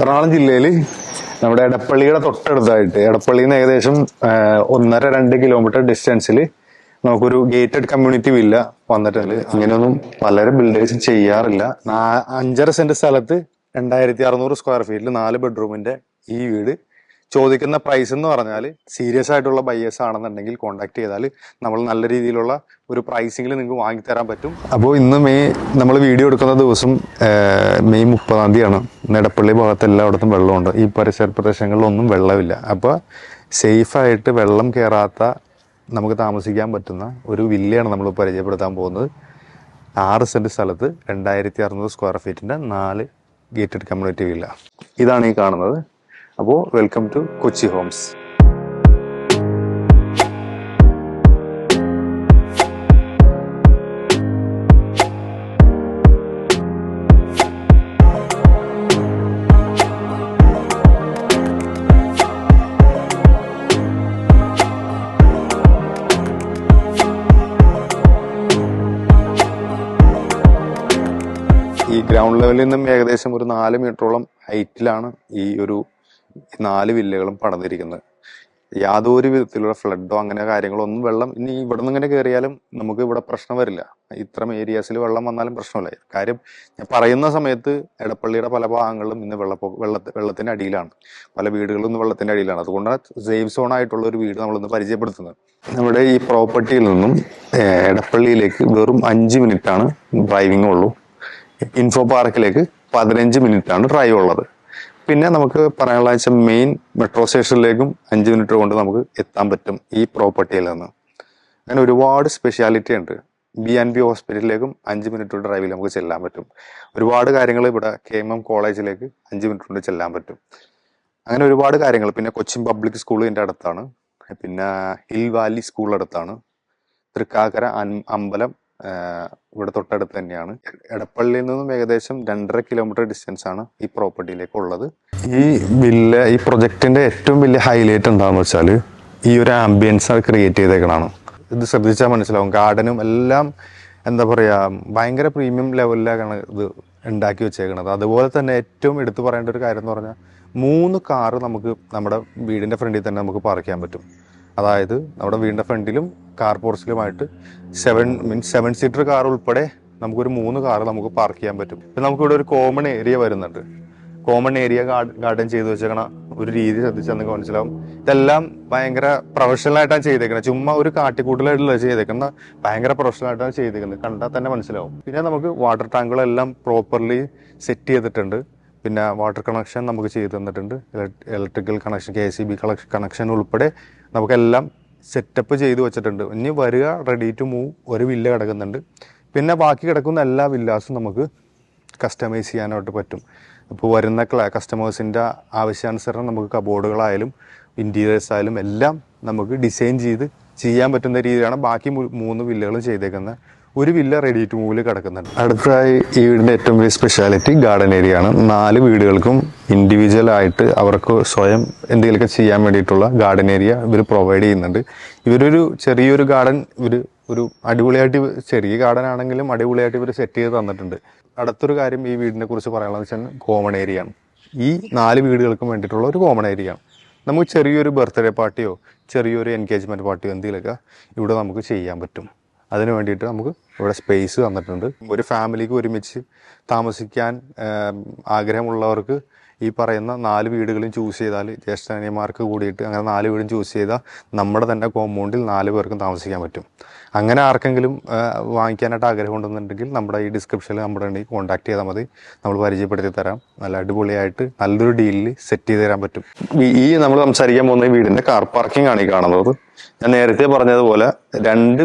എറണാകുളം ജില്ലയിൽ നമ്മുടെ എടപ്പള്ളിയുടെ തൊട്ടടുത്തായിട്ട് എടപ്പള്ളിയിൽ നിന്ന് ഏകദേശം ഒന്നര രണ്ട് കിലോമീറ്റർ ഡിസ്റ്റൻസിൽ നമുക്കൊരു ഗേറ്റഡ് കമ്മ്യൂണിറ്റി വില്ല വന്നിട്ടുണ്ട്. അങ്ങനെയൊന്നും പലരും ബിൽഡേഴ്സ് ചെയ്യാറില്ല. അഞ്ചര സെന്റ് സ്ഥലത്ത് രണ്ടായിരത്തി അറുന്നൂറ് സ്ക്വയർ ഫീറ്റിൽ നാല് ബെഡ്റൂമിന്റെ ഈ വീട് ചോദിക്കുന്ന പ്രൈസ് എന്ന് പറഞ്ഞാൽ സീരിയസ് ആയിട്ടുള്ള ബയ്യേഴ്സ് ആണെന്നുണ്ടെങ്കിൽ കോൺടാക്ട് ചെയ്താൽ നമ്മൾ നല്ല രീതിയിലുള്ള ഒരു പ്രൈസിങ്ങിൽ നിങ്ങൾക്ക് വാങ്ങിത്തരാൻ പറ്റും. അപ്പോൾ ഇന്ന് മെയ് നമ്മൾ വീഡിയോ എടുക്കുന്ന ദിവസം മെയ് മുപ്പതാം തീയതിയാണ്. നെടപ്പള്ളി ഭാഗത്ത് എല്ലായിടത്തും വെള്ളമുണ്ട്. ഈ പരിസര പ്രദേശങ്ങളിലൊന്നും വെള്ളമില്ല. അപ്പോൾ സേഫായിട്ട് വെള്ളം കയറാത്ത നമുക്ക് താമസിക്കാൻ പറ്റുന്ന ഒരു വില്ലയാണ് നമ്മൾ പരിചയപ്പെടുത്താൻ പോകുന്നത്. ആറ് സെന്റ് സ്ഥലത്ത് രണ്ടായിരത്തി അറുന്നൂറ് സ്ക്വയർ ഫീറ്റിന്റെ നാല് ഗേറ്റഡ് കമ്മ്യൂണിറ്റി വില്ല ഇതാണ് ഈ കാണുന്നത്. അപ്പോൾ welcome to Kochi homes ground ലെവലിൽ നിന്നും ഏകദേശം ഒരു നാല് മീറ്ററോളം ഹൈറ്റിലാണ് ഈ ഒരു നാല് വില്ലകളും പടർന്നിരിക്കുന്നത് യാതൊരു വിധത്തിലുള്ള ഫ്ലഡോ അങ്ങനെ കാര്യങ്ങളോ ഒന്നും വെള്ളം ഇനി ഇവിടെ നിന്ന് ഇങ്ങനെ കയറിയാലും നമുക്ക് ഇവിടെ പ്രശ്നം വരില്ല. ഇത്തരം ഏരിയാസിൽ വെള്ളം വന്നാലും പ്രശ്നമില്ല. കാര്യം ഞാൻ പറയുന്ന സമയത്ത് എടപ്പള്ളിയുടെ പല ഭാഗങ്ങളിലും ഇന്ന് വെള്ളപ്പൊ വെള്ള വെള്ളത്തിന്റെ അടിയിലാണ്. പല വീടുകളും ഇന്ന് വെള്ളത്തിന്റെ അടിയിലാണ്. അതുകൊണ്ടാണ് സേഫ് സോൺ ആയിട്ടുള്ള ഒരു വീട് നമ്മളിന്ന് പരിചയപ്പെടുത്തുന്നത്. നമ്മുടെ ഈ പ്രോപ്പർട്ടിയിൽ നിന്നും എടപ്പള്ളിയിലേക്ക് വെറും അഞ്ച് മിനിറ്റ് ആണ് ഡ്രൈവിംഗ് ഉള്ളൂ. ഇൻഫോ പാർക്കിലേക്ക് പതിനഞ്ച് മിനിറ്റ് ആണ് ഡ്രൈവ് ഉള്ളത്. പിന്നെ നമുക്ക് പറയാനുള്ള വെച്ചാൽ മെയിൻ മെട്രോ സ്റ്റേഷനിലേക്കും അഞ്ച് മിനിറ്റ് കൊണ്ട് നമുക്ക് എത്താൻ പറ്റും ഈ പ്രോപ്പർട്ടിയിൽ നിന്ന്. അങ്ങനെ ഒരുപാട് സ്പെഷ്യാലിറ്റി ഉണ്ട്. ബി ആൻഡ് ബി ഹോസ്പിറ്റലിലേക്കും അഞ്ച് മിനിറ്റ് ഡ്രൈവിൽ നമുക്ക് ചെല്ലാൻ പറ്റും. ഒരുപാട് കാര്യങ്ങൾ ഇവിടെ കെ എം എം കോളേജിലേക്ക് അഞ്ച് മിനിറ്റ് കൊണ്ട് ചെല്ലാൻ പറ്റും. അങ്ങനെ ഒരുപാട് കാര്യങ്ങൾ. പിന്നെ കൊച്ചിൻ പബ്ലിക് സ്കൂൾ എന്റെ അടുത്താണ്. പിന്നെ ഹിൽ വാലി സ്കൂൾ അടുത്താണ്. തൃക്കാക്കര അമ്പലം ഇവിടെ തൊട്ടടുത്ത് തന്നെയാണ്. എടപ്പള്ളിയിൽ നിന്നും ഏകദേശം രണ്ടര കിലോമീറ്റർ ഡിസ്റ്റൻസ് ആണ് ഈ പ്രോപ്പർട്ടിയിലേക്ക് ഉള്ളത്. ഈ വില്ല ഈ പ്രൊജക്ടിന്റെ ഏറ്റവും വലിയ ഹൈലൈറ്റ് എന്താണെന്ന് വെച്ചാൽ ഈ ഒരു ആംബിയൻസ് ക്രിയേറ്റ് ചെയ്തേക്കണാണ് ഇത് ശ്രദ്ധിച്ചാൽ മനസ്സിലാവും. ഗാർഡനും എല്ലാം എന്താ പറയാ ഭയങ്കര പ്രീമിയം ലെവലിലാണ് ഇത് ഉണ്ടാക്കി വെച്ചേക്കണത്. അതുപോലെ തന്നെ ഏറ്റവും എടുത്തു പറയേണ്ട ഒരു കാര്യം എന്ന് പറഞ്ഞാൽ മൂന്ന് കാറ് നമുക്ക് നമ്മുടെ വീടിന്റെ ഫ്രണ്ടിൽ തന്നെ നമുക്ക് പാർക്ക് ചെയ്യാൻ പറ്റും. അതായത് നമ്മുടെ വീടിന്റെ ഫ്രണ്ടിലും car പോർച്ചിലുമായിട്ട് seven means seven seater car ഉൾപ്പെടെ നമുക്കൊരു മൂന്ന് കാർ നമുക്ക് പാർക്ക് ചെയ്യാൻ പറ്റും. പിന്നെ നമുക്കിവിടെ ഒരു കോമൺ ഏരിയ വരുന്നുണ്ട്. കോമൺ ഏരിയ ഗാർഡൻ ചെയ്തു വെച്ചേക്കണ ഒരു രീതി ശ്രദ്ധിച്ചാൽ നിങ്ങൾക്ക് മനസ്സിലാവും. ഇതെല്ലാം ഭയങ്കര പ്രൊഫഷണൽ ആയിട്ടാണ് ചെയ്തേക്കുന്നത് ചുമ്മാ ഒരു കാട്ടിക്കൂട്ടലായിട്ടുള്ള ചെയ്തേക്കുന്ന ഭയങ്കര പ്രൊഫഷണൽ ആയിട്ടാണ് ചെയ്തേക്കുന്നത് കണ്ടാൽ തന്നെ മനസ്സിലാവും. പിന്നെ നമുക്ക് വാട്ടർ ടാങ്കുകളെല്ലാം പ്രോപ്പർലി സെറ്റ് ചെയ്തിട്ടുണ്ട്. പിന്നെ വാട്ടർ കണക്ഷൻ നമുക്ക് ചെയ്തു തന്നിട്ടുണ്ട്. Electrical connection K C B connection ഉൾപ്പെടെ നമുക്കെല്ലാം സെറ്റപ്പ് ചെയ്ത് വെച്ചിട്ടുണ്ട്. ഇനി വരിക റെഡി ടു മൂവ് ഒരു വില്ല കിടക്കുന്നുണ്ട്. പിന്നെ ബാക്കി കിടക്കുന്ന എല്ലാ വില്ലാസും നമുക്ക് കസ്റ്റമൈസ് ചെയ്യാനായിട്ട് പറ്റും. ഇപ്പോൾ വരുന്ന കസ്റ്റമേഴ്സിന്റെ ആവശ്യാനുസരണം നമുക്ക് കബോർഡുകളായാലും ഇന്റീരിയേഴ്സ് ആയാലും എല്ലാം നമുക്ക് ഡിസൈൻ ചെയ്ത് ചെയ്യാൻ പറ്റുന്ന രീതിയിലാണ് ബാക്കി മൂന്ന് വില്ലകളും ചെയ്തേക്കുന്നത്. ഒരു വില്ല റെഡി ടു മൂവിൽ കിടക്കുന്നുണ്ട്. അടുത്തതായി ഈ വീടിന്റെ ഏറ്റവും വലിയ സ്പെഷ്യാലിറ്റി ഗാർഡൻ ഏരിയ ആണ്. നാല് വീടുകൾക്കും ഇൻഡിവിജ്വൽ ആയിട്ട് അവർക്ക് സ്വയം എന്തെങ്കിലുമൊക്കെ ചെയ്യാൻ വേണ്ടിയിട്ടുള്ള ഗാർഡൻ ഏരിയ ഇവർ പ്രൊവൈഡ് ചെയ്യുന്നുണ്ട്. ഇവരൊരു ചെറിയൊരു ഗാർഡൻ ഇവർ ഒരു അടിപൊളിയായിട്ട് ചെറിയ ഗാർഡൻ ആണെങ്കിലും അടിപൊളിയായിട്ട് ഇവർ സെറ്റ് ചെയ്ത് തന്നിട്ടുണ്ട്. അടുത്തൊരു കാര്യം ഈ വീടിനെ കുറിച്ച് പറയാനുള്ളത് വെച്ചാൽ കോമൺ ഏരിയ ആണ്. ഈ നാല് വീടുകൾക്കും വേണ്ടിയിട്ടുള്ള ഒരു കോമൺ ഏരിയ ആണ്. നമുക്ക് ചെറിയൊരു ബർത്ത്ഡേ പാർട്ടിയോ ചെറിയൊരു എൻഗേജ്മെന്റ് പാർട്ടിയോ എന്തെങ്കിലുമൊക്കെ ഇവിടെ നമുക്ക് ചെയ്യാൻ പറ്റും. അതിന് വേണ്ടിയിട്ട് നമുക്ക് ഇവിടെ സ്പേസ് തന്നിട്ടുണ്ട്. ഒരു ഫാമിലിക്ക് ഒരുമിച്ച് താമസിക്കാൻ ആഗ്രഹമുള്ളവർക്ക് ഈ പറയുന്ന നാല് വീടുകളും ചൂസ് ചെയ്താൽ ജ്യേഷ്ഠനിയന്മാർക്ക് കൂടിയിട്ട് അങ്ങനെ നാല് വീടും ചൂസ് ചെയ്താൽ നമ്മുടെ തന്നെ കോമ്പൗണ്ടിൽ നാല് പേർക്കും താമസിക്കാൻ പറ്റും. അങ്ങനെ ആർക്കെങ്കിലും വാങ്ങിക്കാനായിട്ട് ആഗ്രഹം ഉണ്ടെന്നുണ്ടെങ്കിൽ നമ്മുടെ ഈ ഡിസ്ക്രിപ്ഷനിൽ നമ്മുടെ ഉണ്ടെങ്കിൽ കോൺടാക്ട് ചെയ്താൽ മതി. നമ്മൾ പരിചയപ്പെടുത്തി തരാം. നല്ല അടിപൊളിയായിട്ട് നല്ലൊരു ഡീലിൽ സെറ്റ് ചെയ്ത് തരാൻ പറ്റും. ഈ- നമ്മൾ സംസാരിക്കാൻ പോകുന്ന ഈ വീടിന്റെ കാർ പാർക്കിംഗ് ആണ് ഈ കാണുന്നത്. ഞാൻ നേരത്തെ പറഞ്ഞതുപോലെ രണ്ട്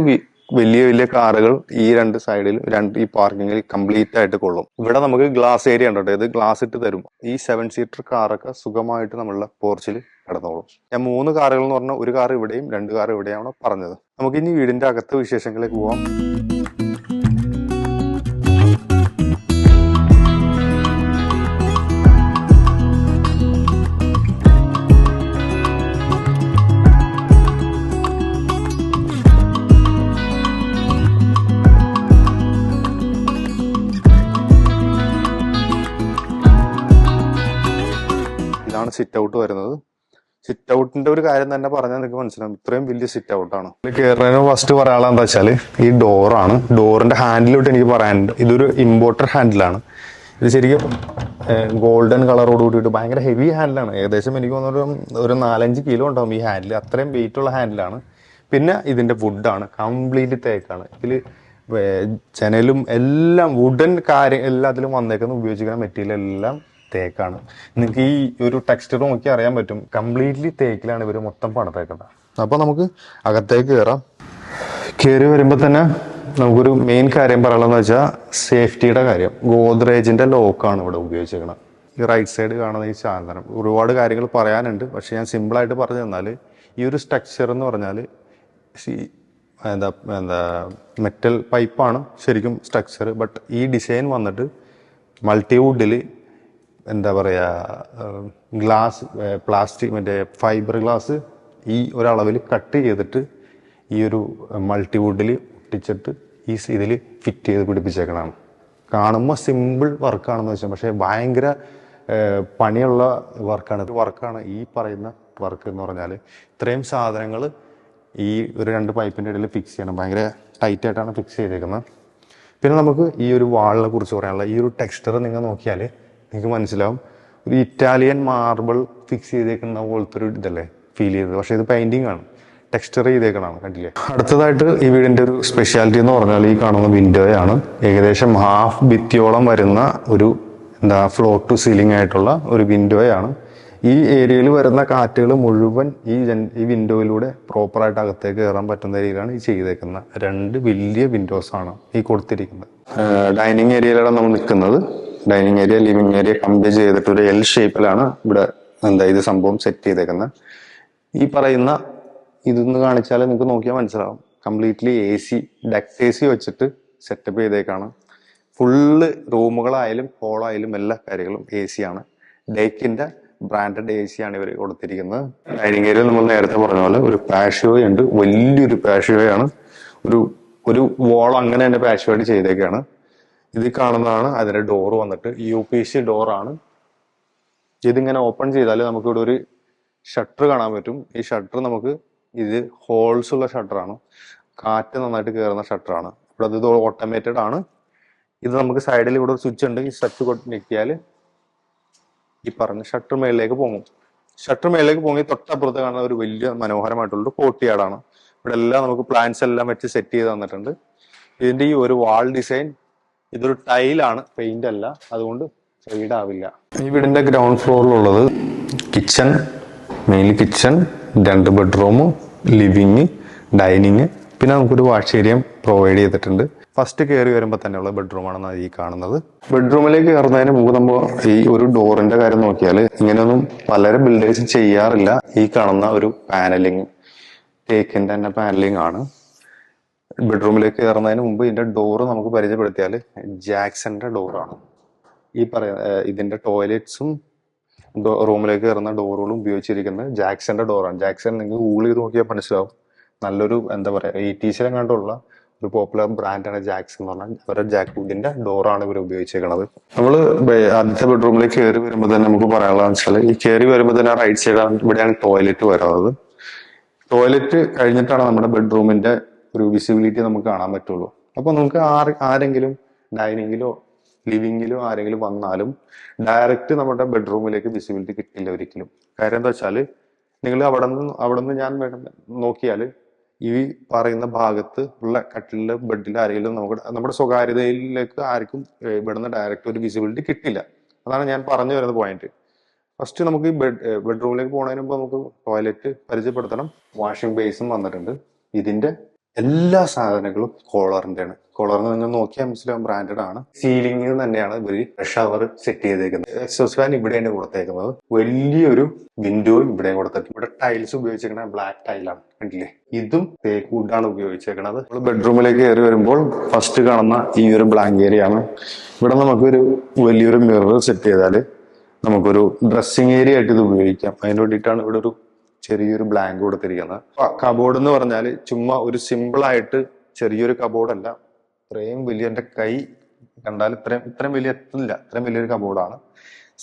വലിയ വലിയ കാറുകൾ ഈ രണ്ട് സൈഡിൽ രണ്ട് ഈ പാർക്കിങ്ങിൽ കംപ്ലീറ്റ് ആയിട്ട് കൊള്ളും. ഇവിടെ നമുക്ക് ഗ്ലാസ് ഏരിയ ഉണ്ട് കേട്ടോ. ഇത് ഗ്ലാസ് ഇട്ട് തരും. ഈ സെവൻ സീറ്റർ കാറൊക്കെ സുഖമായിട്ട് നമ്മളുടെ പോർച്ചിൽ കിടന്നോളും. ഞാൻ മൂന്ന് കാറുകൾ എന്ന് പറഞ്ഞാൽ ഒരു കാർ ഇവിടെയും രണ്ട് കാർ ഇവിടെയാണ് പറഞ്ഞത്. നമുക്ക് ഇനി വീടിന്റെ അകത്ത് വിശേഷങ്ങളിലേക്ക് പോവാം. ഇതാണ് സിറ്റ് ഔട്ട് വരുന്നത്. സിറ്റ് ഔട്ടിന്റെ ഒരു കാര്യം തന്നെ പറഞ്ഞാൽ നിങ്ങൾക്ക് മനസ്സിലാവും. ഇത്രയും വലിയ സിറ്റ് ഔട്ടാണ് കയറുന്നതിന് ഫസ്റ്റ് പറയാനുള്ള എന്താ വെച്ചാൽ ഈ ഡോറാണ് ഡോറിന്റെ ഹാൻഡിലോട്ട് എനിക്ക് പറയാനുണ്ട്. ഇതൊരു ഇമ്പോർട്ടർ ഹാൻഡിലാണ് ഇത് ശരിക്കും ഗോൾഡൻ കളറോട് കൂടിയിട്ട് ഭയങ്കര ഹെവി ഹാൻഡിലാണ് ഏകദേശം എനിക്ക് തോന്നുന്നൊരു ഒരു നാലഞ്ച് കിലോ ഉണ്ടാവും ഈ ഹാൻഡിൽ അത്രയും വെയിറ്റ് ഉള്ള ഹാൻഡിലാണ് പിന്നെ ഇതിന്റെ വുഡാണ് കംപ്ലീറ്റ് തേക്കാണ് ഇതിൽ ജനലും എല്ലാം വുഡൻ കാര്യം എല്ലാത്തിലും വന്നേക്കുന്ന ഉപയോഗിച്ചിരിക്കുന്ന മെറ്റീരിയൽ എല്ലാം തേക്കാണ്. നിങ്ങൾക്ക് ഈ ഒരു ടെക്സ്റ്റർ നോക്കി അറിയാൻ പറ്റും. കംപ്ലീറ്റ്ലി തേക്കിലാണ് ഇവർ മൊത്തം പണിതേക്കുന്നത്. അപ്പൊ നമുക്ക് അകത്തേക്ക് കയറാം കയറി വരുമ്പോൾ തന്നെ നമുക്കൊരു മെയിൻ കാര്യം പറയാനുള്ളതെന്ന് വെച്ചാൽ സേഫ്റ്റിയുടെ കാര്യം. ഗോദ്രേജിന്റെ ലോക്കാണ് ഇവിടെ ഉപയോഗിച്ചിരിക്കുന്നത്. ഈ റൈറ്റ് സൈഡ് കാണുന്ന ഈ ചാന്തനം ഒരുപാട് കാര്യങ്ങൾ പറയാനുണ്ട്. പക്ഷെ ഞാൻ സിമ്പിളായിട്ട് പറഞ്ഞു തന്നാൽ ഈ ഒരു സ്ട്രക്ചർ എന്ന് പറഞ്ഞാൽ എന്താ എന്താ മെറ്റൽ പൈപ്പാണ് ശരിക്കും സ്ട്രക്ചർ ബട്ട് ഈ ഡിസൈൻ വന്നിട്ട് മൾട്ടിവുഡിൽ എന്താ പറയുക ഗ്ലാസ് പ്ലാസ്റ്റിക് മറ്റേ ഫൈബർ ഗ്ലാസ് ഈ ഒരളവിൽ കട്ട് ചെയ്തിട്ട് ഈ ഒരു മൾട്ടിവുഡിൽ ഒട്ടിച്ചിട്ട് ഈ ഇതിൽ ഫിറ്റ് ചെയ്ത് പിടിപ്പിച്ചേക്കണതാണ്. കാണുമ്പോൾ സിമ്പിൾ വർക്കാണെന്ന് വെച്ചാൽ പക്ഷേ ഭയങ്കര പണിയുള്ള വർക്കാണ്. വർക്കാണ് ഈ പറയുന്ന വർക്ക് എന്ന് പറഞ്ഞാൽ ഇത്രയും സാധനങ്ങൾ ഈ ഒരു രണ്ട് പൈപ്പിന്റെ ഇടയിൽ ഫിക്സ് ചെയ്യണം. ഭയങ്കര ടൈറ്റായിട്ടാണ് ഫിക്സ് ചെയ്തേക്കുന്നത്. പിന്നെ നമുക്ക് ഈ ഒരു വാളിനെ കുറിച്ച് പറയാനുള്ള ഈ ഒരു ടെക്സ്ചർ നിങ്ങൾ നോക്കിയാൽ നിങ്ങൾക്ക് മനസ്സിലാവും. ഒരു ഇറ്റാലിയൻ മാർബിൾ ഫിക്സ് ചെയ്തേക്കുന്ന പോലത്തെ ഒരു ഇതല്ലേ? ഫീൽ ചെയ്തത്. പക്ഷേ ഇത് പെയിന്റിംഗ് ആണ്. ടെക്സ്ചർ ചെയ്തേക്കണാണ് കണ്ടില്ലേ? അടുത്തതായിട്ട് ഈ വീടിന്റെ ഒരു സ്പെഷ്യാലിറ്റി എന്ന് പറഞ്ഞാൽ ഈ കാണുന്ന വിൻഡോയാണ് ഏകദേശം ഹാഫ് ഭിത്തിയോളം വരുന്ന ഒരു എന്താ ഫ്ലോർ ടു സീലിംഗ് ആയിട്ടുള്ള ഒരു വിൻഡോയാണ് ഈ ഏരിയയിൽ വരുന്ന കാറ്റുകൾ മുഴുവൻ ഈ ജൻ ഈ വിൻഡോയിലൂടെ പ്രോപ്പറായിട്ട് അകത്തേക്ക് കയറാൻ പറ്റുന്ന രീതിയിലാണ് ഈ ചെയ്തേക്കുന്ന രണ്ട് വലിയ വിൻഡോസ് ആണ് ഈ കൊടുത്തിരിക്കുന്നത്. ഡൈനിങ് ഏരിയയിലാണ് നമ്മൾ നിൽക്കുന്നത്. Dining area living area compare ചെയ്തിട്ട് ഒരു എൽ ഷേപ്പിലാണ് ഇവിടെ എന്താ ഇത് സംഭവം സെറ്റ് ചെയ്തേക്കുന്നത്. ഈ പറയുന്ന ഇതെന്ന് കാണിച്ചാൽ നിങ്ങൾക്ക് നോക്കിയാൽ മനസ്സിലാവും. Completely A C duct A C വെച്ചിട്ട് സെറ്റപ്പ് ചെയ്തേക്കാണ്. ഫുള്ള് റൂമുകളായാലും ഹോളായാലും എല്ലാ കാര്യങ്ങളും എ സി ആണ്. ഡേക്കിന്റെ ബ്രാൻഡഡ് എ സി ആണ് ഇവർ കൊടുത്തിരിക്കുന്നത്. ഡൈനിങ് ഏരിയ നമ്മൾ നേരത്തെ പറഞ്ഞ പോലെ ഒരു പാഷ്യോ ഉണ്ട്. വലിയൊരു പാഷ്യോയാണ് ഒരു ഒരു വോൾ അങ്ങനെ തന്നെ പാഷ്യോയായിട്ട് ചെയ്തേക്കാണ്. ഇത് കാണുന്നതാണ്. അതിന്റെ ഡോർ വന്നിട്ട് യു പി സി ഡോറാണ് ഇതിങ്ങനെ ഓപ്പൺ ചെയ്താൽ നമുക്ക് ഇവിടെ ഒരു ഷട്ടർ കാണാൻ പറ്റും. ഈ ഷട്ടർ നമുക്ക് ഇത് ഹോൾസ് ഉള്ള ഷട്ടറാണ് കാറ്റ് നന്നായിട്ട് കയറുന്ന ഷട്ടറാണ് ഇവിടെ ഇത് ഓട്ടോമേറ്റഡ് ആണ്. ഇത് നമുക്ക് സൈഡിൽ ഇവിടെ ഒരു സ്വിച്ച് ഉണ്ട്. ഈ സ്വിച്ച് കൊണ്ട് ഞെക്കിയാൽ ഈ പറഞ്ഞ ഷട്ടർ മേളിലേക്ക് പോകും ഷട്ടർ മേളിലേക്ക് പോയി തൊട്ടപ്പുറത്ത് കാണുന്ന ഒരു വലിയ മനോഹരമായിട്ടുള്ള കോട്ടിയാടാണ് ഇവിടെ എല്ലാം നമുക്ക് പ്ലാൻസ് എല്ലാം വെച്ച് സെറ്റ് ചെയ്ത് തന്നിട്ടുണ്ട്. ഇതിന്റെ ഈ ഒരു വാൾ ഡിസൈൻ ഇതൊരു ടൈലാണ് പെയിന്റ് അല്ല. അതുകൊണ്ട് ഫെയ്ഡ് ആവില്ല. ഈ വീടിന്റെ ഗ്രൗണ്ട് ഫ്ലോറിലുള്ളത് കിച്ചൺ മെയിൻലി കിച്ചൺ രണ്ട് ബെഡ്റൂം ലിവിങ് ഡൈനിങ് പിന്നെ നമുക്കൊരു വാഷ് ഏരിയ പ്രൊവൈഡ് ചെയ്തിട്ടുണ്ട്. ഫസ്റ്റ് കയറി വരുമ്പോൾ തന്നെയുള്ള ബെഡ്റൂമാണ് ഈ കാണുന്നത്. ബെഡ്റൂമിലേക്ക് കയറുന്നതിന് മുമ്പ് നമ്മൾ ഈ ഒരു ഡോറിന്റെ കാര്യം നോക്കിയാൽ ഇങ്ങനെയൊന്നും പലരെ ബിൽഡേഴ്സ് ചെയ്യാറില്ല. ഈ കാണുന്ന ഒരു പാനലിങ് തേക്കിന്റെ തന്നെ പാനലിംഗ് ആണ്. ബെഡ്റൂമിലേക്ക് കയറുന്നതിന് മുമ്പ് ഇതിന്റെ ഡോറ് നമുക്ക് പരിചയപ്പെടുത്തിയാൽ ജാക്സന്റെ ഡോറാണ് ഈ പറയ ഇതിന്റെ ടോയ്ലറ്റ്സും റൂമിലേക്ക് കയറുന്ന ഡോറുകളും ഉപയോഗിച്ചിരിക്കുന്നത് ജാക്സന്റെ ഡോറാണ് ജാക്സൺ നിങ്ങൾ ഗൂഗിൾ ചെയ്ത് നോക്കിയാൽ മനസ്സിലാവും. നല്ലൊരു എന്താ പറയാ എയ്റ്റീസിലും കണ്ടുള്ള ഒരു പോപ്പുലർ ബ്രാൻഡാണ് ജാക്സ് എന്ന് പറഞ്ഞാൽ അവരുടെ ജാക്കുഡിന്റെ ഡോറാണ് ഇവർ ഉപയോഗിച്ചേക്കുന്നത് നമ്മൾ ആദ്യത്തെ ബെഡ്റൂമിലേക്ക് കയറി വരുമ്പോൾ തന്നെ നമുക്ക് പറയാനുള്ളതെന്ന് വെച്ചാൽ ഈ കയറി വരുമ്പോൾ തന്നെ റൈറ്റ് സൈഡാണ് ഇവിടെയാണ് ടോയ്ലറ്റ് വരുന്നത് ടോയ്ലറ്റ് കഴിഞ്ഞിട്ടാണ് നമ്മുടെ ബെഡ്റൂമിന്റെ ഒരു വിസിബിലിറ്റി നമുക്ക് കാണാൻ പറ്റുള്ളൂ. അപ്പോൾ നമുക്ക് ആര് ആരെങ്കിലും ഡൈനിങ്ങിലോ ലിവിങ്ങിലോ ആരെങ്കിലും വന്നാലും ഡയറക്റ്റ് നമ്മുടെ ബെഡ്റൂമിലേക്ക് വിസിബിലിറ്റി കിട്ടില്ല ഒരിക്കലും. കാര്യം എന്താ വെച്ചാൽ നിങ്ങൾ അവിടെ നിന്ന് അവിടെ നിന്ന് ഞാൻ നോക്കിയാൽ ഈ പറയുന്ന ഭാഗത്ത് ഉള്ള കട്ടിലെ ബെഡിൽ ആരെങ്കിലും നമുക്ക് നമ്മുടെ സ്വകാര്യതയിലേക്ക് ആർക്കും ഇവിടുന്ന് ഡയറക്റ്റ് ഒരു വിസിബിലിറ്റി കിട്ടില്ല. അതാണ് ഞാൻ പറഞ്ഞു വരുന്ന പോയിന്റ് ഫസ്റ്റ് നമുക്ക് ഈ ബെഡ് ബെഡ്റൂമിലേക്ക് പോകുന്നതിന് മുമ്പ് നമുക്ക് ടോയ്ലറ്റ് പരിചയപ്പെടുത്തണം. വാഷിംഗ് ബേസും വന്നിട്ടുണ്ട്. ഇതിന്റെ എല്ലാ സാധനങ്ങളും കോളറിന്റെയാണ്. കോളറിന് നിങ്ങൾ നോക്കിയാൽ മനസ്സിലാവും ബ്രാൻഡഡ് ആണ്. സീലിംഗ് തന്നെയാണ് ഇവർ ഷവർ സെറ്റ് ചെയ്തേക്കുന്നത്. എക്സോസ് ഫാൻ ഇവിടെയാണ് കൊടുത്തേക്കുന്നത്. വലിയൊരു വിൻഡോ ഇവിടെയും കൊടുത്തിട്ടുണ്ട് ഇവിടെ ടൈൽസ് ഉപയോഗിച്ചേക്കണ ബ്ലാക്ക് ടൈലാണ് കണ്ടില്ലേ? ഇതും തേക്ക് വുഡാണ് ഉപയോഗിച്ചേക്കുന്നത് നമ്മൾ ബെഡ്റൂമിലേക്ക് കയറി വരുമ്പോൾ ഫസ്റ്റ് കാണുന്ന ഈ ഒരു ബ്ലാങ്ക് ഏരിയ ആണ്. ഇവിടെ നമുക്കൊരു വലിയൊരു മിറർ സെറ്റ് ചെയ്താൽ നമുക്കൊരു ഡ്രസ്സിങ് ഏരിയ ആയിട്ട് ഇത് ഉപയോഗിക്കാം. അതിന് വേണ്ടിയിട്ടാണ് ഇവിടെ ഒരു ചെറിയൊരു ബ്ലാങ്ക് കൊടുത്തിരിക്കുന്നത്. കബോർഡ് എന്ന് പറഞ്ഞാൽ ചുമ്മാ ഒരു സിമ്പിൾ ആയിട്ട് ചെറിയൊരു കബോർഡല്ല ഇത്രയും വലിയ എന്റെ കൈ കണ്ടാൽ ഇത്രയും ഇത്രയും വലിയ എത്തില്ല ഇത്രയും വലിയൊരു കബോർഡാണ്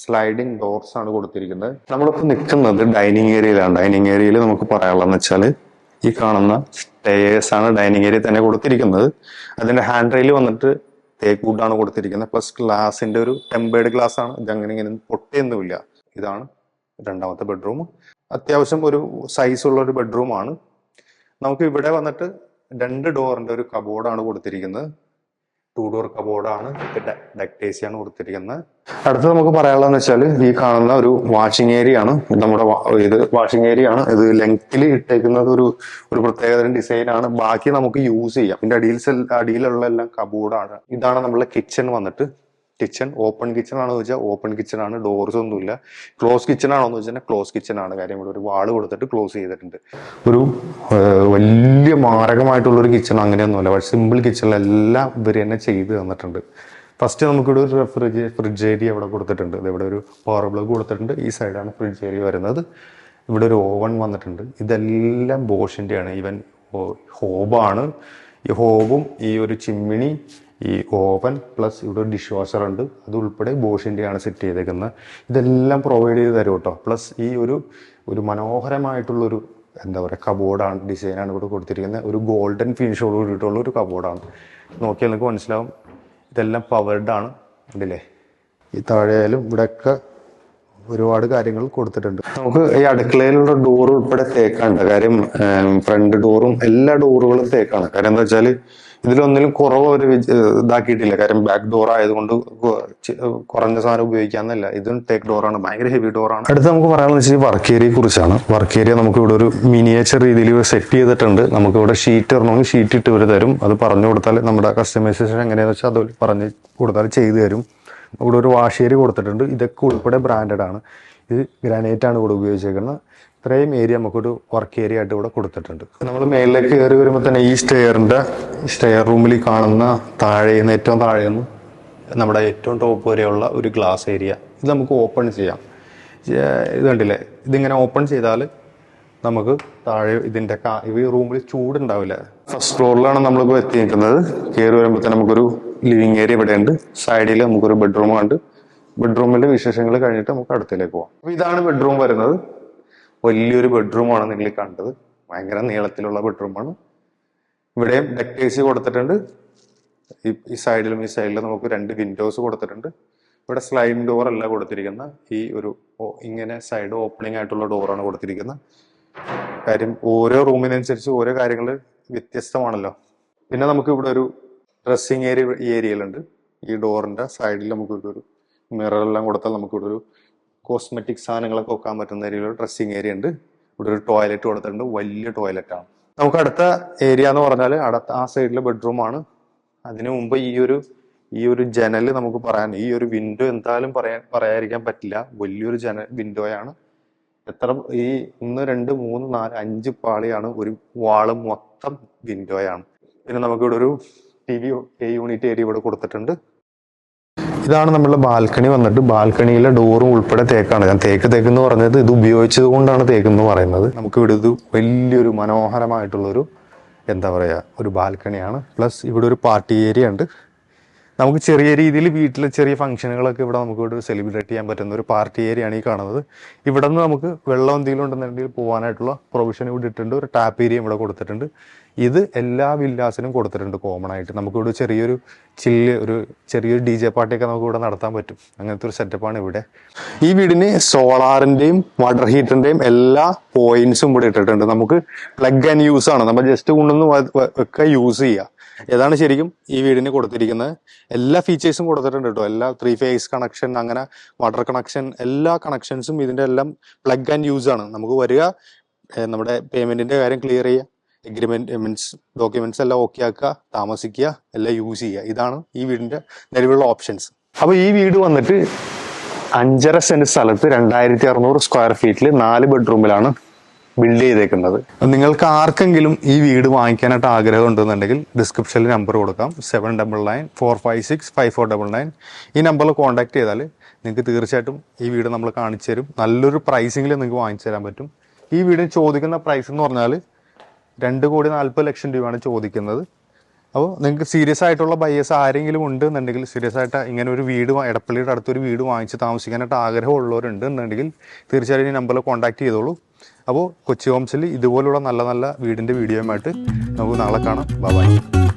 സ്ലൈഡിങ് ഡോർസ് ആണ് കൊടുത്തിരിക്കുന്നത്. നമ്മളിപ്പോൾ നിൽക്കുന്നത് ഡൈനിങ് ഏരിയയിലാണ് ഡൈനിങ് ഏരിയയിൽ നമുക്ക് പറയാനുള്ളതെന്ന് വെച്ചാൽ ഈ കാണുന്ന സ്റ്റേയേഴ്സ് ആണ് ഡൈനിങ് ഏരിയ തന്നെ കൊടുത്തിരിക്കുന്നത്. അതിന്റെ ഹാൻഡ് റെയിൽ വന്നിട്ട് തേക്ക് വുഡാണ് കൊടുത്തിരിക്കുന്നത്. പ്ലസ് ഗ്ലാസിന്റെ ഒരു ടെമ്പേർഡ് ഗ്ലാസ് ആണ്. അങ്ങനെ ഇങ്ങനെ പൊട്ടിയൊന്നുമില്ല. ഇതാണ് രണ്ടാമത്തെ ബെഡ്റൂം അത്യാവശ്യം ഒരു സൈസ് ഉള്ള ഒരു ബെഡ്റൂം ആണ്. നമുക്ക് ഇവിടെ വന്നിട്ട് രണ്ട് ഡോറിന്റെ ഒരു കബോർഡാണ് കൊടുത്തിരിക്കുന്നത്. ടു ഡോർ കബോർഡാണ് ഡക്ടേസി ആണ് കൊടുത്തിരിക്കുന്നത്. അടുത്ത് നമുക്ക് പറയാനുള്ളതെന്ന് വെച്ചാൽ ഈ കാണുന്ന ഒരു വാഷിംഗ് ഏരിയ ആണ്. നമ്മുടെ ഇത് വാഷിംഗ് ഏരിയ ആണ്. ഇത് ലെങ്ത്തിൽ ഇട്ടേക്കുന്നത് ഒരു ഒരു പ്രത്യേകതരം ഡിസൈൻ ആണ്. ബാക്കി നമുക്ക് യൂസ് ചെയ്യാം. ഇതിന്റെ അടിയിൽ അടിയിലുള്ള എല്ലാം കബോർഡാണ് ഇതാണ് നമ്മുടെ കിച്ചൺ വന്നിട്ട്. കിച്ചൺ ഓപ്പൺ കിച്ചൺ ആണോ എന്ന് വെച്ചാൽ ഓപ്പൺ കിച്ചൺ ആണ് ഡോർസ് ഒന്നുമില്ല. ക്ലോസ് കിച്ചൺ ആണോ എന്ന് വെച്ചാൽ ക്ലോസ് കിച്ചൺ ആണ്. കാര്യം ഇവിടെ ഒരു വാൾ കൊടുത്തിട്ട് ക്ലോസ് ചെയ്തിട്ടുണ്ട്. ഒരു വലിയ മാരകമായിട്ടുള്ള ഒരു കിച്ചൺ അങ്ങനെയൊന്നുമല്ല. പക്ഷെ സിമ്പിൾ കിച്ചണിലെല്ലാം ഇവർ തന്നെ ചെയ്ത് തന്നിട്ടുണ്ട്. ഫസ്റ്റ് നമുക്കിവിടെ ഒരു ഫ്രിഡ്ജ് ഫ്രിഡ്ജ് ഏരിയ ഇവിടെ കൊടുത്തിട്ടുണ്ട്. ഇവിടെ ഒരു പവർ ബ്ലോക്ക് കൊടുത്തിട്ടുണ്ട്. ഈ സൈഡാണ് ഫ്രിഡ്ജ് ഏരിയ വരുന്നത്. ഇവിടെ ഒരു ഓവൺ വന്നിട്ടുണ്ട്. ഇതെല്ലാം ബോഷിന്റെയാണ് ഈവൻ ഹോബാണ് ഈ ഹോബും ഈ ഒരു ചിമ്മിണി ഈ ഓവൻ പ്ലസ് ഇവിടെ ഒരു ഡിഷ് വാഷർ ഉണ്ട്. അത് ഉൾപ്പെടെ ബോഷിന്റെയാണ് സെറ്റ് ചെയ്തേക്കുന്നത്. ഇതെല്ലാം പ്രൊവൈഡ് ചെയ്ത് തരും കേട്ടോ പ്ലസ് ഈ ഒരു ഒരു മനോഹരമായിട്ടുള്ളൊരു എന്താ പറയുക കബോർഡാണ് ഡിസൈനാണ് ഇവിടെ കൊടുത്തിരിക്കുന്നത്. ഒരു ഗോൾഡൻ ഫിനിഷോട് കൂടിയിട്ടുള്ള ഒരു കബോർഡാണ് നോക്കിയാൽ നിങ്ങൾക്ക് മനസ്സിലാവും. ഇതെല്ലാം പവർഡാണ് ഉണ്ടല്ലേ ഈ താഴെയായാലും ഇവിടെയൊക്കെ ഒരുപാട് കാര്യങ്ങൾ കൊടുത്തിട്ടുണ്ട്. നമുക്ക് ഈ അടുക്കളയിലുള്ള ഡോർ ഉൾപ്പെടെ തേക്കാണ്ട് കാര്യം ഫ്രണ്ട് ഡോറും എല്ലാ ഡോറുകളും തേക്കാണ്. കാര്യം എന്താ വെച്ചാൽ ഇതിലൊന്നിലും കുറവ് ഒരു ഇതാക്കിയിട്ടില്ല. കാര്യം ബാക്ക് ഡോർ ആയതുകൊണ്ട് കുറഞ്ഞ സാധനം ഉപയോഗിക്കാന്നല്ല ഇതും തേക്ക് ഡോറാണ് ഭയങ്കര ഹെവി ഡോറാണ് അടുത്ത് നമുക്ക് പറയാമെന്ന് വെച്ചാൽ വർക്ക് ഏരിയയെ കുറിച്ചാണ്. വർക്ക് ഏരിയ നമുക്ക് ഇവിടെ ഒരു മിനിയേച്ചർ രീതിയിൽ സെറ്റ് ചെയ്തിട്ടുണ്ട്. നമുക്ക് ഇവിടെ ഷീറ്റ് ഇടണമെങ്കിൽ ഷീറ്റ് ഇട്ട് ഇവർ തരും. അത് പറഞ്ഞു കൊടുത്താൽ നമ്മുടെ കസ്റ്റമൈസേഷൻ എങ്ങനെയാണെന്ന് വെച്ചാൽ അത് പറഞ്ഞ് കൊടുത്താൽ ചെയ്തു തരും. ഇവിടെ ഒരു വാഷേരി കൊടുത്തിട്ടുണ്ട്. ഇതൊക്കെ ഉൾപ്പെടെ ബ്രാൻഡഡ് ആണ്. ഇത് ഗ്രാനൈറ്റ് ആണ് ഇവിടെ ഉപയോഗിച്ചേക്കുന്നത് ഇത്രയും ഏരിയ നമുക്കൊരു വർക്ക് ഏരിയ ആയിട്ട് ഇവിടെ കൊടുത്തിട്ടുണ്ട്. നമ്മൾ മേളിലേക്ക് കയറി വരുമ്പോൾ തന്നെ ഈ സ്റ്റെയറിന്റെ സ്റ്റെയർ റൂമിൽ കാണുന്ന താഴേന്ന് ഏറ്റവും താഴേന്ന് നമ്മുടെ ഏറ്റവും ടോപ്പ് വരെയുള്ള ഒരു ഗ്ലാസ് ഏരിയ ഇത് നമുക്ക് ഓപ്പൺ ചെയ്യാം. ഇത് കണ്ടില്ലേ? ഇതിങ്ങനെ ഓപ്പൺ ചെയ്താൽ നമുക്ക് താഴെ ഇതിന്റെ കാ- ഈ റൂമിൽ ചൂടുണ്ടാവില്ല. ഫസ്റ്റ് ഫ്ലോറിലാണ് നമ്മളിപ്പോൾ എത്തി നിൽക്കുന്നത് കയറി വരുമ്പോൾ തന്നെ നമുക്കൊരു ലിവിങ് ഏരിയ ഇവിടെ ഉണ്ട് സൈഡിൽ നമുക്കൊരു ബെഡ്റൂം ഉണ്ട്. ബെഡ്റൂമിന്റെ വിശേഷങ്ങൾ കഴിഞ്ഞിട്ട് നമുക്ക് അടുത്തേക്ക് പോവാം. അപ്പൊ ഇതാണ് ബെഡ്റൂം വരുന്നത്. വലിയൊരു ബെഡ്റൂമാണ് നിങ്ങൾ കണ്ടത്. ഭയങ്കര നീളത്തിലുള്ള ബെഡ്റൂമാണ് ഇവിടെയും ഡെക്ക് എ സി കൊടുത്തിട്ടുണ്ട്. ഈ ഈ സൈഡിലും ഈ സൈഡിലും നമുക്ക് രണ്ട് വിൻഡോസ് കൊടുത്തിട്ടുണ്ട്. ഇവിടെ സ്ലൈഡ് ഡോർ അല്ല കൊടുത്തിരിക്കുന്ന. ഈ ഒരു ഇങ്ങനെ സൈഡ് ഓപ്പണിംഗ് ആയിട്ടുള്ള ഡോറാണ് കൊടുത്തിരിക്കുന്നത് കാര്യം ഓരോ റൂമിനനുസരിച്ച് ഓരോ കാര്യങ്ങൾ വ്യത്യസ്തമാണല്ലോ. പിന്നെ നമുക്ക് ഇവിടെ ഒരു ഡ്രസ്സിങ് ഏരിയ ഈ ഏരിയയിലുണ്ട്. ഈ ഡോറിന്റെ സൈഡിൽ നമുക്ക് ഒരു മിറർ എല്ലാം കൊടുത്താൽ നമുക്ക് ഇവിടെ ഒരു കോസ്മെറ്റിക് സാധനങ്ങളൊക്കെ വെക്കാൻ പറ്റുന്ന രീതിയിലുള്ള ഡ്രസ്സിങ് ഏരിയ ഉണ്ട്. ഇവിടെ ഒരു ടോയ്ലറ്റ് കൊടുത്തിട്ടുണ്ട്. വലിയ ടോയ്ലറ്റാണ് നമുക്ക് അടുത്ത ഏരിയ എന്ന് പറഞ്ഞാൽ അടുത്ത ആ സൈഡിലെ ബെഡ്റൂം ആണ്. അതിനു മുമ്പ് ഈ ഒരു ഈ ഒരു ജനൽ നമുക്ക് പറയാൻ ഈ ഒരു വിൻഡോ എന്തായാലും പറയാൻ പറയാതിരിക്കാൻ പറ്റില്ല. വലിയൊരു ജന വിൻഡോയാണ് എത്ര ഈ ഒന്ന് രണ്ട് മൂന്ന് നാല് അഞ്ച് പാളിയാണ് ഒരു വാൾ മൊത്തം വിൻഡോയാണ് പിന്നെ നമുക്കിവിടെ ഒരു ടി വി യൂണിറ്റ് ഏരിയ ഇവിടെ കൊടുത്തിട്ടുണ്ട്. ഇതാണ് നമ്മളുടെ ബാൽക്കണി വന്നിട്ട്. ബാൽക്കണിയിലെ ഡോറും ഉൾപ്പെടെ തേക്കാണ്. ഞാൻ തേക്ക് തേക്ക് എന്ന് പറഞ്ഞത് ഇത് ഉപയോഗിച്ചത് കൊണ്ടാണ് തേക്ക് എന്ന് പറയുന്നത്. നമുക്ക് ഇവിടെ ഇത് വലിയൊരു മനോഹരമായിട്ടുള്ളൊരു എന്താ പറയുക ഒരു ബാൽക്കണിയാണ്. പ്ലസ് ഇവിടെ ഒരു പാർട്ടി ഏരിയ ഉണ്ട്. നമുക്ക് ചെറിയ രീതിയിൽ വീട്ടിലെ ചെറിയ ഫംഗ്ഷനുകളൊക്കെ ഇവിടെ നമുക്ക് ഇവിടെ സെലിബ്രേറ്റ് ചെയ്യാൻ പറ്റുന്ന ഒരു പാർട്ടി ഏരിയ ആണ് ഈ കാണുന്നത്. ഇവിടെ നിന്ന് നമുക്ക് വെള്ളം എന്തെങ്കിലും ഉണ്ടെന്നുണ്ടെങ്കിൽ പോകാനായിട്ടുള്ള പ്രൊവിഷൻ ഇവിടെ ഇട്ടിട്ടുണ്ട്. ഒരു ടാപ്പ് ഏരിയ ഇവിടെ കൊടുത്തിട്ടുണ്ട്. ഇത് എല്ലാ വില്ലാസിനും കൊടുത്തിട്ടുണ്ട് കോമൺ ആയിട്ട്. നമുക്കിവിടെ ചെറിയൊരു ചില്ല് ഒരു ചെറിയൊരു ഡി ജെ പാർട്ടിയൊക്കെ നമുക്ക് ഇവിടെ നടത്താൻ പറ്റും. അങ്ങനത്തെ ഒരു സെറ്റപ്പാണ് ഇവിടെ. ഈ വീടിന് സോളാറിന്റെയും വാട്ടർ ഹീറ്ററിന്റെയും എല്ലാ പോയിന്റ്സും ഇവിടെ ഇട്ടിട്ടുണ്ട്. നമുക്ക് പ്ലഗ് ആൻഡ് യൂസ് ആണ്. നമ്മൾ ജസ്റ്റ് വ- ഒക്കെ യൂസ് ചെയ്യുക. ഏതാണ് ശരിക്കും ഈ വീടിന് കൊടുത്തിരിക്കുന്നത്? എല്ലാ ഫീച്ചേഴ്സും കൊടുത്തിട്ടുണ്ട് കേട്ടോ. എല്ലാ ത്രീ ഫേസ് കണക്ഷൻ അങ്ങനെ വാട്ടർ കണക്ഷൻ എല്ലാ കണക്ഷൻസും ഇതിന്റെ എല്ലാം പ്ലഗ് ആൻഡ് യൂസ് ആണ്. നമുക്ക് വരിക നമ്മുടെ പേയ്മെന്റിന്റെ കാര്യം ക്ലിയർ ചെയ്യുക. എഗ്രിമെന്റ് മീൻസ് ഡോക്യുമെന്റ്സ് എല്ലാം ഓക്കെ ആക്കുക താമസിക്കുക എല്ലാം യൂസ് ചെയ്യുക. ഇതാണ് ഈ വീടിന്റെ നിലവിലുള്ള ഓപ്ഷൻസ് അപ്പൊ ഈ വീട് വന്നിട്ട് അഞ്ചര സെന്റ് സ്ഥലത്ത് രണ്ടായിരത്തി അറുന്നൂറ് സ്ക്വയർ ഫീറ്റിൽ നാല് ബെഡ്റൂമിലാണ് ബിൽഡ് ചെയ്തേക്കുന്നത്. നിങ്ങൾക്ക് ആർക്കെങ്കിലും ഈ വീട് വാങ്ങിക്കാനായിട്ട് ആഗ്രഹം ഉണ്ടെന്നുണ്ടെങ്കിൽ ഡിസ്ക്രിപ്ഷനിൽ നമ്പർ കൊടുക്കാം. Seven double nine four five six five four double nine ഈ നമ്പറിൽ കോൺടാക്ട് ചെയ്താൽ നിങ്ങൾക്ക് തീർച്ചയായിട്ടും ഈ വീട് നമ്മൾ കാണിച്ചു തരും. നല്ലൊരു പ്രൈസിങ്ങിൽ നിങ്ങൾക്ക് വാങ്ങിച്ചു തരാൻ പറ്റും. ഈ വീടിന് ചോദിക്കുന്ന പ്രൈസ് എന്ന് പറഞ്ഞാൽ രണ്ട് കോടി നാൽപ്പത് ലക്ഷം രൂപയാണ് ചോദിക്കുന്നത്. അപ്പോൾ നിങ്ങൾക്ക് സീരിയസ് ആയിട്ടുള്ള ബയേഴ്സ് ആരെങ്കിലും ഉണ്ട് എന്നുണ്ടെങ്കിൽ സീരിയസ് ആയിട്ട് ഇങ്ങനെ ഒരു വീട് എടപ്പള്ളിയുടെ അടുത്തൊരു വീട് വാങ്ങിച്ച് താമസിക്കാനായിട്ട് ആഗ്രഹമുള്ളവരുണ്ട് എന്നുണ്ടെങ്കിൽ തീർച്ചയായും ഈ നമ്പറിൽ കോൺടാക്ട് ചെയ്തോളൂ. അപ്പോൾ കൊച്ചി ഹോംസിൽ ഇതുപോലുള്ള നല്ല നല്ല വീടിന്റെ വീഡിയോയുമായിട്ട് നമുക്ക് നാളെ കാണാം. ബൈ